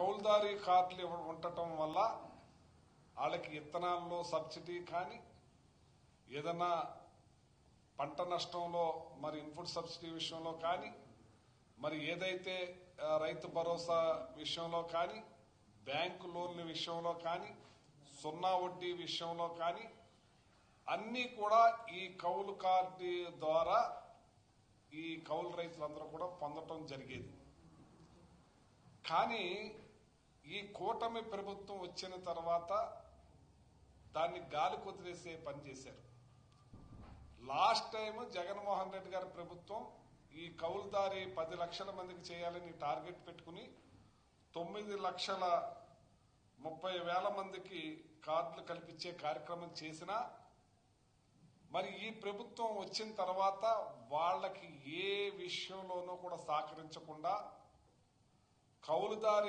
కౌలుదారీ కార్డులు ఉండటం వల్ల వాళ్ళకి ఇత్తనాల్లో సబ్సిడీ కానీ ఏదన్నా పంట నష్టంలో మరి ఇన్పుట్ సబ్సిడీ విషయంలో కానీ మరి ఏదైతే రైతు భరోసా విషయంలో కానీ బ్యాంకు లోన్ల విషయంలో కానీ సున్నా వడ్డీ విషయంలో కానీ అన్నీ కూడా ఈ కౌలు కార్డు ద్వారా ఈ కౌలు రైతులందరూ కూడా పొందటం జరిగేది. కానీ ఈ కూటమి ప్రభుత్వం వచ్చిన తర్వాత దాన్ని గాలి కుదిరేసే పని చేశారు. లాస్ట్ టైం జగన్మోహన్ రెడ్డి గారి ప్రభుత్వం ఈ కౌలుదారి పది లక్షల మందికి చేయాలని టార్గెట్ పెట్టుకుని తొమ్మిది లక్షల ముప్పై వేల మందికి కార్డులు కల్పించే కార్యక్రమం చేసినా మరి ఈ ప్రభుత్వం వచ్చిన తర్వాత వాళ్ళకి ఏ విషయంలోనూ కూడా సహకరించకుండా కౌలుదారి